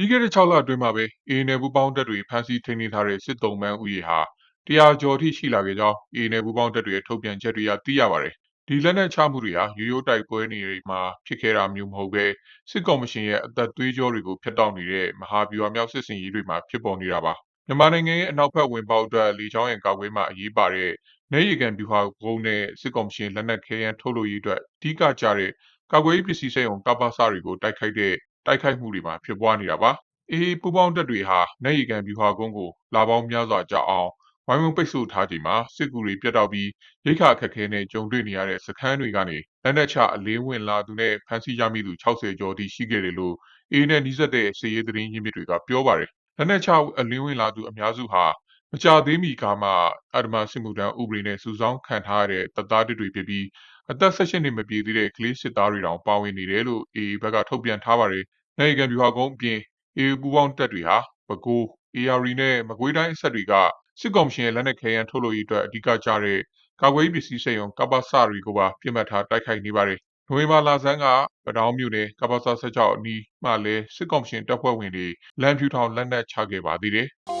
ပြီးခဲ့တဲ့6လအတွင်းမှာပဲအေအေနယ်ပူးပေါင်းတပ်တွေဖမ်းဆီးထိန်းသိမ်းထားတဲ့စစ်တုံးပန်းဥယေဟာတရားကျော်အထိရှိလာခဲ့ကြောင်းအေအေနယ်ပူးပေါင်းတပ်တွေရဲ့ထုတ်ပြန်ချက်တွေကသိရပါတယ်။ဒီလက်နက်ချမှုတွေဟာရိုးရိုးတိုက်ပွဲနေတွေမှာဖြစ်ခဲ့တာမျိုးမဟုတ်ပဲစစ်ကော်မရှင်ရဲ့အသက်သွေးကြောတွေကိုဖျက်တောက်နေတဲ့မဟာဗျူဟာမြောက်စစ်စင်ရေးတွေမှာဖြစ်ပေါ်နေတာပါ။မြန်မာနိုင်ငံရဲ့အနောက်ဘက်ဝင်ပေါက်အတွက်လေချောင်းရဲ့ကာကွယ်မှအရေးပါတဲ့နေရီကန်ဗျူဟာကုန်းနဲ့စစ်ကော်မရှင်လက်နက်ခဲယမ်းထုတ်လုပ်ရေးအတွက်အဓိကကျတဲ့ကာကွယ်ရေးပစ္စည်းစိတ်ုံကပ္ပစတွေကိုတိုက်ခိုက်တဲ့ တိုက်ခိုက်မှုတွေမှာဖြစ်ပွားနေတာပါ။အေးပူပေါင်းတပ်တွေဟာနေရီကန်ဗျူဟာကုန်းကိုလာပေါင်းများစွာကြာအောင်ဝိုင်းဝန်းပိတ်ဆို့ထားချိန်မှာစစ်ကူတွေပြတ်တောက်ပြီးရိခါခက်ခဲနဲ့ကြုံတွေ့နေရတဲ့စခန်းတွေကနေလက်နက်ချအလင်းဝင်လာသူနဲ့ဖမ်းဆီးရမိသူ60ကျော်အထိရှိခဲ့တယ်လို့အေးနဲ့နှိစက်တဲ့စစ်ရေးသတင်းရင်းမြစ်တွေကပြောပါတယ်။လက်နက်ချအလင်းဝင်လာသူအများစုဟာမကြသေးမီကမှအဓမ္မစစ်မှုထမ်းဥပဒေနဲ့စုဆောင်းခံထားရတဲ့တပ်သားတွေဖြစ်ပြီးအသက်16နှစ်မပြည့်သေးတဲ့ကလေးစစ်သားတွေတောင်ပါဝင်နေတယ်လို့အေအေဘက်ကထုတ်ပြန်ထားပါတယ်။ နိုင်ငံဗျူဟာကုန်းအပြင်အေပူပေါင်းတပ်တွေဟာပဲခူး AR နဲ့မကွေးတိုင်းအဆက်တွေကစစ်ကောင်စီရဲ့လက်နက်ခဲယမ်းထုတ်လုပ်ရေးအတွက်အဓိကကျတဲ့ကာကွယ်ရေးပစ္စည်းစိတ်ုံကပ္ပစတွေကိုပါပြစ်မှတ်ထားတိုက်ခိုက်နေပါတယ်။နိုဝင်ဘာလဆန်းကပတောင်းမြို့နယ်ကပ္ပစ16အနီးမှလည်းစစ်ကောင်စီတပ်ဖွဲ့ဝင်တွေလမ်းဖြူထောင်လက်နက်ချခဲ့ပါသေးတယ်။